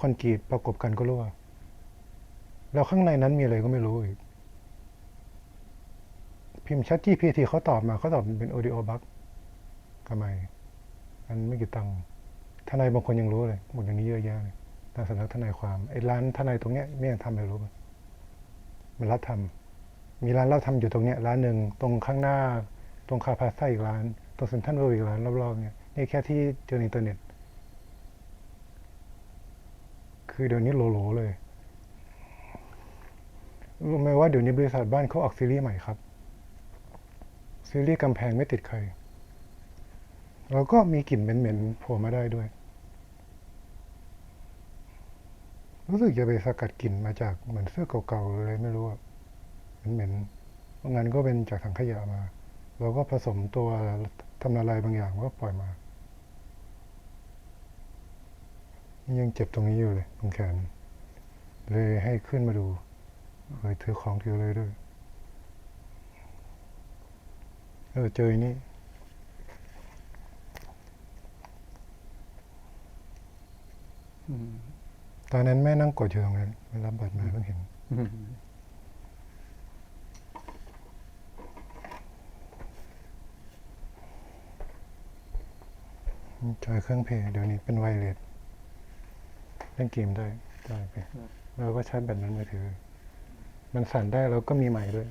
คอนกรีตประกบกันก็รั่วแล้วข้างในนั้นมีอะไรก็ไม่รู้อีก พิมพ์ Chat GPT เขาตอบมาเขาตอบเป็น audio bug ทำไมมันไม่กี่ตังค์ทนายบางคนยังรู้เลยหมดอย่างนี้เยอะแยะเลยทางสำนักทนายความไอ้ร้านทนายตรงเนี้ยไม่ยังทำเลยรู้มมันรับทำมีร้านรับทำอยู่ตรงเนี้ยร้านหนึ่งตรงข้างหน้า ตรงคาพาซ่าอีกร้าน ตรงเซ็นทรัลเวิลด์อีกร้านรอบๆเนี่ยนี่แค่ที่เจอในอินเทอร์เน็ต คือเดี๋ยวนี้โหลๆเลยรู้ไหมว่าเดี๋ยวนี้บริษัทบ้านเขาออกซีรีส์ใหม่ครับ ซีรีส์กำแพงไม่ติดใคร แล้วก็มีกลิ่นเหม็นๆโผล่มาได้ด้วย รู้สึกจะไปสกัดกลิ่นมาจากเหมือนเสื้อเก่าๆเลยไม่รู้เหม็นๆบางงานก็เป็นจากถังขยะมา แล้วก็ผสมตัวทำละลายบางอย่างก็ปล่อยมา ยังเจ็บตรงนี้อยู่เลยตรงแขน เลยให้ขึ้นมาดูเลยถือของถือเลยด้วยเออเจออันนี่ตอนนั้นแม่นั่งกดอยู่ตรงนั้นไปรับบัตรมาเพิ่งเห็นอืมจอยเครื่องเพลย์เดี๋ยวนี้เป็นไวเลส ล่นเกมได้ได้ไปแล้วก็ชาร์จแบตนั้นมือถือ มันสั่นได้แล้วก็มีใหม่ด้วย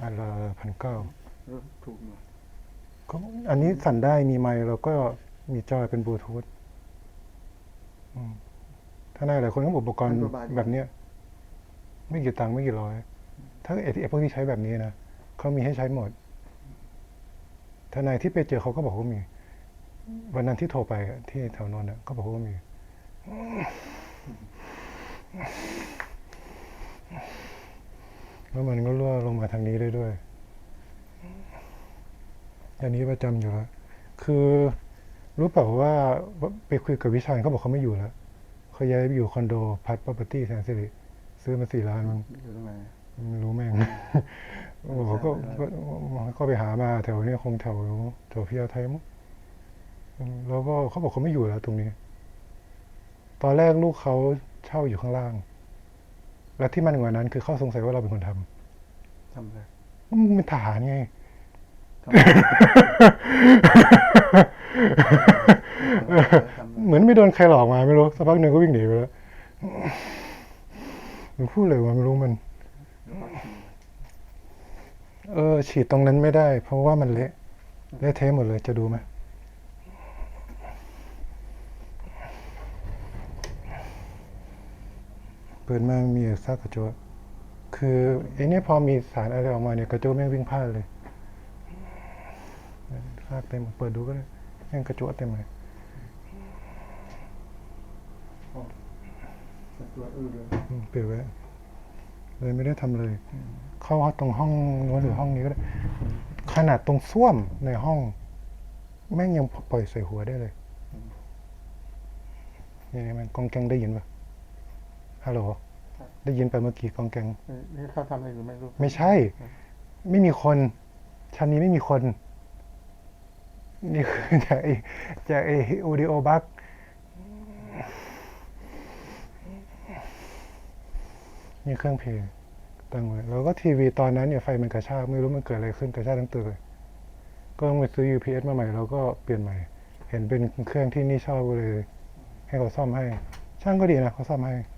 อันละพันเก้าเออถูกหน่อยก็อันนี้สั่นได้มีไมค์แล้วก็มีจอยเป็นบลูทูธอืมถ้าในหลายคนก็อุปกรณ์แบบเนี้ย ไม่กี่ตังค์ไม่กี่ร้อย ถ้าไอ้ที่ไอ้พวกที่ใช้แบบนี้นะเขามีให้ใช้หมดทนายที่ไปเจอเขาก็บอกว่ามี วันนั้นที่โทรไปอะที่แถวนนท์อะก็บอกว่ามี แล้วมันก็รั่วลงมาทางนี้ได้ด้วย อันนี้ประจำอยู่แล้ว คือรู้เปล่าว่าไปคุยกับวิชาญเขาบอกเขาไม่อยู่แล้วเขาย้ายไปอยู่คอนโดพัด property แสนสิริซื้อมาสี่ล้านมั้งอยู่ตรงไหนไม่รู้แม่งบอกก็ก็ไปหามาแถวเนี้ยคงแถวแถวพิยาไทยมั้งแล้วก็เขาบอกเขาไม่อยู่แล้วตรงนี้ ตอนแรกลูกเขาเช่าอยู่ข้างล่าง แล้วที่มันกว่านั้น คือเขาสงสัยว่าเราเป็นคนทำทำอะไรมึงเป็นทหารไง ทำอะไรทำอะไรเหมือนไม่โดนใครหลอกมาไม่รู้สักพักหนึ่งก็วิ่งหนีไปแล้วมันพูดเลยว่าไม่รู้มัน เออ ฉีดตรงนั้นไม่ได้ เพราะว่ามันเละเละเทะหมดเลยจะดูไหม เปิดมามีซากกระโจนคือไอ้เนี่ยพอมีสารอะไรออกมาเนี่ยกระโจนแม่งวิ่งพลาดเลยซากเต็มเปิดดูก็ได้แม่งกระโจนเต็มเลยตัวอื้อเลยอืมปิดไว้เลยไม่ได้ทำเลย เข้าตรงห้องนู้นหรือห้องนี้ก็ได้ขนาดตรงส้วมในห้อง แม่งยังปล่อยใส่หัวได้เลยนี่นี่มันกองแกงได้ยินปะ ฮัลโหล ได้ยินไปเมื่อกี้กองแกงเอ้ยนี่เขาทำอะไรหรือไม่รู้ไม่ใช่ ไม่มีคน ชั้นนี้ไม่มีคน นี่คือจากไอ้จากไอ้อ u ดิโอบักนี่เครื่องเพลงตั้งไว้แล้วก็ทีวีตอนนั้นเนี่ยไฟมันกระชากไม่รู้มันเกิดอะไรขึ้นกระชากทั้งตึกเลย ก็ต้องไปซื้อ UPS มาใหม่แล้วก็เปลี่ยนใหม่ เห็นเป็นเครื่องที่นี่ชอบก็เลย ให้เขาซ่อมให้ ช่างก็ดีนะเขาซ่อมให้อ